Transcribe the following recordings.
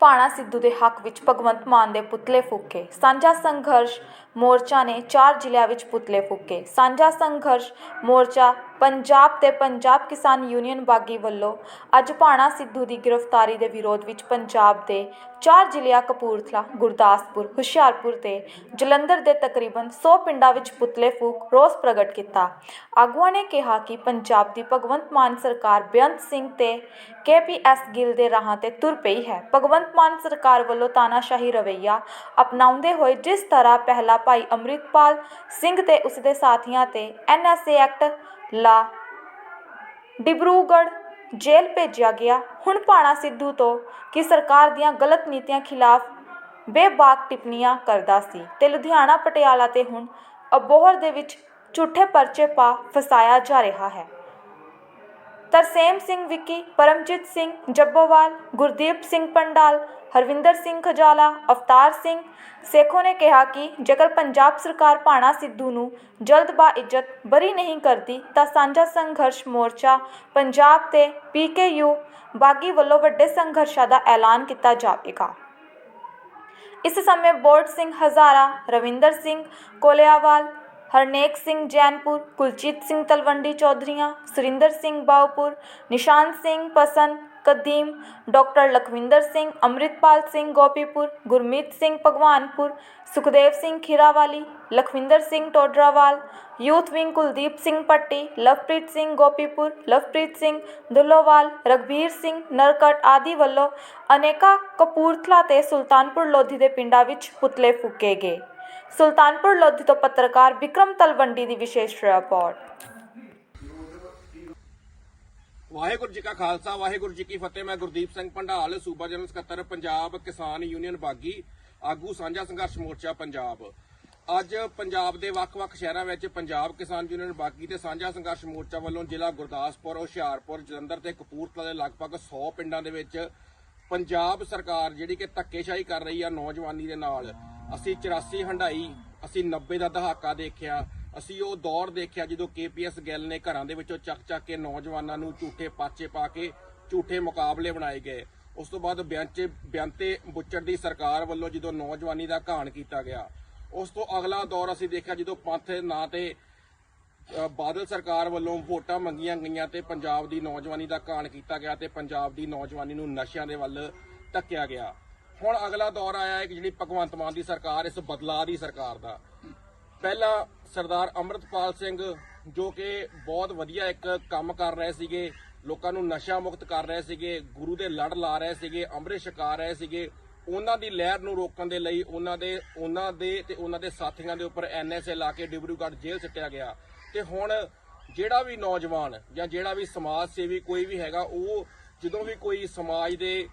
ਭਾਣਾ ਸਿੱਧੂ ਦੇ ਹੱਕ ਵਿੱਚ ਭਗਵੰਤ ਮਾਨ ਦੇ ਪੁਤਲੇ ਫੂਕੇ। ਸਾਂਝਾ ਸੰਘਰਸ਼ ਮੋਰਚਾ ਨੇ ਚਾਰ ਜ਼ਿਲ੍ਹਿਆਂ ਵਿੱਚ ਪੁਤਲੇ ਫੂਕੇ। ਸਾਂਝਾ ਸੰਘਰਸ਼ ਮੋਰਚਾ ਪੰਜਾਬ ਤੇ ਪੰਜਾਬ ਕਿਸਾਨ ਯੂਨੀਅਨ ਬਾਗੀ ਵੱਲੋਂ ਅੱਜ ਭਾਣਾ ਸਿੱਧੂ ਦੀ ਗ੍ਰਿਫਤਾਰੀ ਦੇ ਵਿਰੋਧ ਵਿੱਚ ਪੰਜਾਬ ਦੇ ਚਾਰ ਜ਼ਿਲ੍ਹਿਆਂ ਕਪੂਰਥਲਾ, ਗੁਰਦਾਸਪੁਰ, ਹੁਸ਼ਿਆਰਪੁਰ ਤੇ ਜਲੰਧਰ ਦੇ ਤਕਰੀਬਨ 100 ਪਿੰਡਾਂ ਵਿੱਚ ਪੁਤਲੇ ਫੂਕ ਰੋਸ ਪ੍ਰਗਟ ਕੀਤਾ। ਆਗੂਆਂ ਨੇ ਕਿਹਾ ਕਿ ਪੰਜਾਬ ਦੀ ਭਗਵੰਤ ਮਾਨ ਸਰਕਾਰ ਬੇਅੰਤ ਸਿੰਘ ਤੇ ਕੇਪੀਐਸ ਗਿੱਲ ਦੇ ਰਾਹਾਂ ਤੇ ਤੁਰ ਪਈ ਹੈ। ਭਗਵੰਤ ਮਾਨ ਸਰਕਾਰ ਵੱਲੋਂ ਤਾਨਾਸ਼ਾਹੀ ਰਵੱਈਆ ਅਪਣਾਉਂਦੇ ਹੋਏ ਜਿਸ ਤਰ੍ਹਾਂ ਪਹਿਲਾ ਭਾਈ ਅੰਮ੍ਰਿਤਪਾਲ ਸਿੰਘ ਤੇ ਉਸ ਦੇ ਸਾਥੀਆਂ ਤੇ ਐਨਐਸਏ ਐਕਟ ਲਾ ਡਿਬਰੂਗੜ੍ਹ ਜੇਲ੍ਹ ਭੇਜਿਆ ਗਿਆ। ਹੁਣ ਭਾਣਾ ਸਿੱਧੂ ਤੋਂ ਕਿ ਸਰਕਾਰ ਦੀਆਂ ਗਲਤ ਨੀਤੀਆਂ ਖਿਲਾਫ ਬੇਬਾਕ ਟਿੱਪਣੀਆਂ ਕਰਦਾ ਸੀ ਤੇ ਲੁਧਿਆਣਾ ਪਟਿਆਲਾ ਤੇ ਹੁਣ ਅਬੋਹਰ ਦੇ ਵਿੱਚ ਝੂਠੇ ਪਰਚੇ ਪਾ ਫਸਾਇਆ ਜਾ ਰਿਹਾ ਹੈ। ਤਰਸੇਮ ਸਿੰਘ ਵਿੱਕੀ, ਪਰਮਜੀਤ ਸਿੰਘ ਜੱਬੋਵਾਲ, ਗੁਰਦੀਪ ਸਿੰਘ ਪੰਡਾਲ, ਹਰਵਿੰਦਰ ਸਿੰਘ ਖਜਾਲਾ, ਅਵਤਾਰ ਸਿੰਘ ਸੇਖੋ ਨੇ ਕਿਹਾ ਕਿ ਜੇਕਰ ਪੰਜਾਬ ਸਰਕਾਰ ਭਾਣਾ ਸਿੱਧੂ ਨੂੰ ਜਲਦ ਬਾ ਇੱਜ਼ਤ ਬਰੀ ਨਹੀਂ ਕਰਦੀ, ਤਾਂ ਸਾਂਝਾ ਸੰਘਰਸ਼ ਮੋਰਚਾ ਪੰਜਾਬ ਤੇ ਪੀਕੇਯੂ ਬਾਗੀ ਵੱਲੋਂ ਵੱਡੇ ਸੰਘਰਸ਼ਾਂ ਦਾ ਐਲਾਨ ਕੀਤਾ ਜਾਵੇਗਾ। ਇਸ ਸਮੇਂ board Singh Hazara, Ravinder Singh Koliawal Harnek Singh Jainpur, Kuljit Singh Talwandi Chaudharian, Surinder Singh Baupur, Nishan Singh Pasan Kadim, doctor Lakhwinder Singh, Amritpal Singh Gopipur, Gurmeet Singh Bhagwanpur, Sukhdev Singh Khirawali, Lakhwinder Singh Todarawal, youth wing Kuldeep Singh Patti Lovepreet Singh Gopipur, Lovepreet Singh Dullowal Ragbir Singh Narkat ਆਦਿ ਵੱਲੋਂ ਅਨੇਕਾਂ ਕਪੂਰਥਲਾ ਤੇ ਸੁਲਤਾਨਪੁਰ ਲੋਧੀ ਦੇ ਪਿੰਡਾਂ ਵਿੱਚ ਪੁਤਲੇ ਫੂਕੇ ਗਏ। ਸੁਲਤਾਨਪੁਰ ਲੋਧੀ ਤੋਂ ਪੱਤਰਕਾਰ ਵਿਕਰਮ ਤਲਵੰਡੀ ਦੀ ਵਿਸ਼ੇਸ਼ ਰਿਪੋਰਟ। ਵਾਹਿਗੁਰੂ ਜੀ ਕਾ ਖਾਲਸਾ, ਵਾਹਿਗੁਰੂ ਜੀ ਕੀ ਫਤਿਹ। ਮੈਂ ਗੁਰਦੀਪ ਸਿੰਘ ਭੰਡਾਲ ਸੂਬਾ ਜਨਰਲ ਸਕੱਤਰ, ਪੰਜਾਬ ਕਿਸਾਨ ਯੂਨੀਅਨ ਬਾਗੀ, ਆਗੂ ਸਾਂਝਾ ਸੰਘਰਸ਼ ਮੋਰਚਾ, ਪੰਜਾਬ। ਅੱਜ ਪੰਜਾਬ ਦੇ ਵੱਖ-ਵੱਖ ਸ਼ਹਿਰਾਂ ਵਿੱਚ ਪੰਜਾਬ ਕਿਸਾਨ ਯੂਨੀਅਨ ਬਾਗੀ ਤੇ ਸਾਂਝਾ ਸੰਘਰਸ਼ ਮੋਰਚਾ ਵੱਲੋਂ ਜ਼ਿਲ੍ਹਾ ਗੁਰਦਾਸਪੁਰ, ਹੁਸ਼ਿਆਰਪੁਰ, ਜਲੰਧਰ ਤੇ ਕਪੂਰਥਲਾ ਦੇ ਲਗਭਗ 100 ਪਿੰਡਾਂ ਦੇ ਵਿੱਚ ਪੰਜਾਬ ਸਰਕਾਰ ਜਿਹੜੀ ਕਿ ਧੱਕੇਸ਼ਾਹੀ ਕਰ ਰਹੀ ਆ ਨੌਜਵਾਨੀ ਦੇ ਨਾਲ। ਅਸੀਂ 84 ਹੰਡਾਈ ਅਸੀਂ 90 ਦਾ ਦਹਾਕਾ ਦੇਖਿਆ, ਅਸੀਂ ਉਹ ਦੌਰ ਦੇਖਿਆ ਜਦੋਂ ਕੇਪੀਐਸ ਗਿੱਲ ਨੇ ਘਰਾਂ ਦੇ ਵਿੱਚੋਂ ਚੱਕ ਚੱਕ ਕੇ ਨੌਜਵਾਨਾਂ ਨੂੰ ਝੂਠੇ ਪਾਚੇ ਪਾ ਕੇ ਝੂਠੇ ਮੁਕਾਬਲੇ ਬਣਾਏ ਗਏ। ਉਸ ਤੋਂ ਬਾਅਦ ਬਿਆੰਚੇ, ਬਿਆੰਤੇ ਬੁੱਚੜ ਦੀ ਸਰਕਾਰ ਵੱਲੋਂ ਜਦੋਂ ਨੌਜਵਾਨੀ ਦਾ ਘਾਣ ਕੀਤਾ ਗਿਆ, ਉਸ ਤੋਂ ਅਗਲਾ ਦੌਰ ਅਸੀਂ ਦੇਖਿਆ ਜਦੋਂ ਪੰਥ ਨਾਂ ਤੇ ਬਾਦਲ ਸਰਕਾਰ ਵੱਲੋਂ ਵੋਟਾਂ ਮੰਗੀਆਂ ਗਈਆਂ ਤੇ ਪੰਜਾਬ ਦੀ ਨੌਜਵਾਨੀ ਦਾ ਘਾਣ ਕੀਤਾ ਗਿਆ ਤੇ ਪੰਜਾਬ ਦੀ ਨੌਜਵਾਨੀ ਨੂੰ ਨਸ਼ਿਆਂ ਦੇ ਵੱਲ ਧੱਕਿਆ ਗਿਆ। ਹੁਣ ਅਗਲਾ ਦੌਰ ਆਇਆ ਹੈ ਕਿ ਜਿਹੜੀ ਭਗਵੰਤ ਮਾਨ ਦੀ ਸਰਕਾਰ, ਇਸ ਬਦਲਾਅ ਦੀ ਸਰਕਾਰ ਦਾ। ਪਹਿਲਾਂ ਸਰਦਾਰ ਅੰਮ੍ਰਿਤਪਾਲ ਸਿੰਘ, ਜੋ ਕਿ ਬਹੁਤ ਵਧੀਆ ਇੱਕ ਕੰਮ ਕਰ ਰਹੇ ਸੀਗੇ, ਲੋਕਾਂ ਨੂੰ ਨਸ਼ਾ ਮੁਕਤ ਕਰ ਰਹੇ ਸੀਗੇ, ਗੁਰੂ ਦੇ ਲੜ ਲਾ ਰਹੇ ਸੀਗੇ, ਅੰਮ੍ਰਿਤ ਛਕਾ ਰਹੇ ਸੀਗੇ, ਉਹਨਾਂ ਦੀ ਲਹਿਰ ਨੂੰ ਰੋਕਣ ਦੇ ਲਈ ਉਹਨਾਂ ਦੇ ਉਹਨਾਂ ਦੇ ਤੇ ਉਹਨਾਂ ਦੇ ਸਾਥੀਆਂ ਦੇ ਉੱਪਰ ਐਨਐਸਏ ਲਾ ਕੇ ਡਿਬਰੂਗੜ੍ਹ ਜੇਲ੍ਹ ਸਿੱਟਿਆ ਗਿਆ। ਤੇ ਹੁਣ ਜਿਹੜਾ ਵੀ ਨੌਜਵਾਨ ਜਾਂ ਜਿਹੜਾ ਵੀ ਸਮਾਜ ਸੇਵੀ ਕੋਈ ਵੀ ਹੈਗਾ, ਉਹ ਜਦੋਂ ਵੀ ਕੋਈ ਸਮਾਜ ਦੇ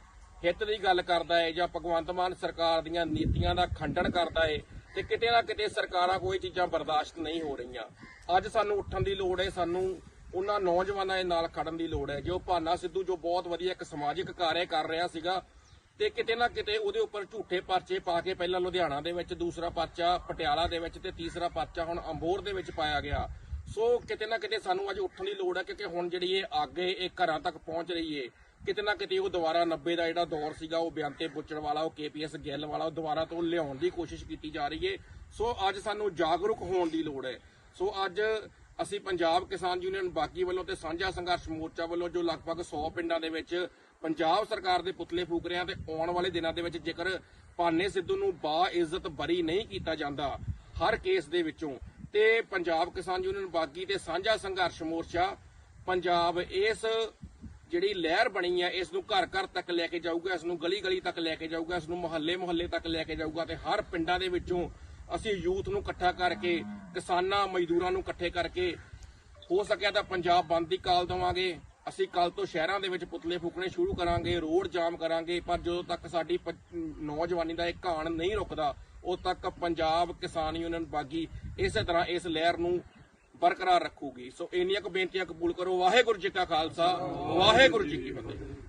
ਹਿੱਤ ਦੀ ਗੱਲ ਕਰਦਾ ਹੈ ਜਾਂ ਭਗਵੰਤ ਮਾਨ ਸਰਕਾਰ ਦੀਆਂ ਨੀਤੀਆਂ ਦਾ ਖੰਡਨ ਕਰਦਾ ਹੈ ਤੇ ਕਿਤੇ ਨਾ ਕਿਤੇ ਸਰਕਾਰਾਂ ਕੋਈ ਚੀਜ਼ਾਂ ਬਰਦਾਸ਼ਤ ਨਹੀਂ ਹੋ ਰਹੀਆਂ। ਅੱਜ ਸਾਨੂੰ ਉੱਠਣ ਦੀ ਲੋੜ ਹੈ ਸਾਨੂੰ ਉਹਨਾਂ ਨੌਜਵਾਨਾਂ ਦੇ ਨਾਲ ਖੜਨ ਦੀ ਲੋੜ ਹੈ ਜੋ ਭਾਨਾ ਸਿੱਧੂ, ਜੋ ਬਹੁਤ ਵਧੀਆ ਇੱਕ ਸਮਾਜਿਕ ਕਾਰਜ ਕਰ ਰਿਹਾ ਸੀਗਾ, ਤੇ ਕਿਤੇ ਨਾ ਕਿਤੇ ਉਹਦੇ ਉੱਪਰ ਝੂਠੇ ਪਰਚੇ ਪਾ ਕੇ ਪਹਿਲਾਂ ਲੁਧਿਆਣਾ ਦੇ ਵਿੱਚ, ਦੂਸਰਾ ਪਰਚਾ ਪਟਿਆਲਾ ਦੇ ਵਿੱਚ, ਤੇ ਤੀਸਰਾ ਪਰਚਾ ਹੁਣ ਅੰਬੋਰ ਦੇ ਵਿੱਚ ਪਾਇਆ ਗਿਆ। ਸੋ ਕਿਤੇ ਨਾ ਕਿਤੇ ਸਾਨੂੰ ਅੱਜ ਉੱਠਣ ਦੀ ਲੋੜ ਹੈ ਕਿਉਂਕਿ ਹੁਣ ਜਿਹੜੀ ਇਹ ਅੱਗ ਇਹ ਘਰਾਂ ਤੱਕ ਪਹੁੰਚ ਰਹੀ ਏ। ਕਿਤੇ ਨਾ ਕਿਤੇ ਉਹ ਦੁਬਾਰਾ 90 ਦਾ ਜਿਹੜਾ ਦੌਰ ਸੀਗਾ, ਉਹ ਬਿਆੰਤੇ ਪੁੱਛਣ ਵਾਲਾ, ਉਹ ਕੇਪੀਐਸ ਗਿੱਲ ਵਾਲਾ, ਉਹ ਦੁਬਾਰਾ ਤੋਂ ਲਿਆਉਣ ਦੀ ਕੋਸ਼ਿਸ਼ ਕੀਤੀ ਜਾ ਰਹੀ ਏ। ਸੋ ਅੱਜ ਸਾਨੂੰ ਜਾਗਰੂਕ ਹੋਣ ਦੀ ਲੋੜ ਹੈ ਸੋ ਅੱਜ ਅਸੀਂ ਪੰਜਾਬ ਕਿਸਾਨ ਯੂਨੀਅਨ ਬਾਗੀ ਵੱਲੋਂ ਤੇ ਸਾਂਝਾ ਸੰਘਰਸ਼ ਮੋਰਚਾ ਵੱਲੋਂ ਜੋ ਲਗਭਗ 100 ਪਿੰਡਾਂ ਦੇ ਵਿੱਚ ਪੰਜਾਬ ਸਰਕਾਰ ਦੇ ਪੁਤਲੇ ਫੂਕ ਰਹੇ ਹਾਂ ਤੇ ਆਉਣ ਵਾਲੇ ਦਿਨਾਂ ਦੇ ਵਿੱਚ ਜੇਕਰ ਭਾਨੇ ਸਿੱਧੂ ਨੂੰ ਬਾ ਇੱਜ਼ਤ ਬਰੀ ਨਹੀਂ ਕੀਤਾ ਜਾਂਦਾ ਹਰ ਕੇਸ ਦੇ ਵਿੱਚੋਂ, ਤੇ ਪੰਜਾਬ ਕਿਸਾਨ ਯੂਨੀਅਨ ਬਾਗੀ ਤੇ ਸਾਂਝਾ ਸੰਘਰਸ਼ ਮੋਰਚਾ, ਪੰਜਾਬ ਇਸ ਜਿਹੜੀ ਲਹਿਰ ਬਣੀ ਹੈ ਇਸ ਨੂੰ ਘਰ ਘਰ ਤੱਕ ਲੈ ਕੇ ਜਾਊਗਾ ਇਸ ਨੂੰ ਗਲੀ ਗਲੀ ਤੱਕ ਲੈ ਕੇ ਜਾਊਗਾ ਇਸ ਨੂੰ ਮੁਹੱਲੇ ਮੁਹੱਲੇ ਤੱਕ ਲੈ ਕੇ ਜਾਊਗਾ ਤੇ ਹਰ ਪਿੰਡਾਂ ਦੇ ਵਿੱਚੋਂ ਅਸੀਂ ਯੂਥ ਨੂੰ ਇਕੱਠਾ ਕਰਕੇ, ਕਿਸਾਨਾਂ, ਮਜ਼ਦੂਰਾਂ ਨੂੰ ਇਕੱਠੇ ਕਰਕੇ, ਹੋ ਸਕਿਆ ਤਾਂ ਪੰਜਾਬ ਬੰਦ ਦੀ ਕਾਲ ਦਵਾਂਗੇ। ਅਸੀਂ ਕੱਲ ਤੋਂ ਸ਼ਹਿਰਾਂ ਦੇ ਵਿੱਚ ਪੁਤਲੇ ਫੂਕਣੇ ਸ਼ੁਰੂ ਕਰਾਂਗੇ, ਰੋਡ ਜਾਮ ਕਰਾਂਗੇ, ਪਰ ਜਦੋਂ ਤੱਕ ਸਾਡੀ ਨੌਜਵਾਨੀ ਦਾ ਇਹ ਘਾਣ ਨਹੀਂ ਰੁਕਦਾ, ਉਦੋਂ ਤੱਕ ਪੰਜਾਬ ਕਿਸਾਨ ਯੂਨੀਅਨ ਬਾਗੀ ਇਸੇ ਤਰ੍ਹਾਂ ਇਸ ਲਹਿਰ ਨੂੰ ਬਰਕਰਾਰ ਰੱਖੂਗੀ। ਸੋ ਇੰਨੀਆਂ ਕੁ ਬੇਨਤੀਆਂ ਕਬੂਲ ਕਰੋ। ਵਾਹਿਗੁਰੂ ਜੀ ਕਾ ਖਾਲਸਾ, ਵਾਹਿਗੁਰੂ ਜੀ ਕੀ ਫਤਿਹ।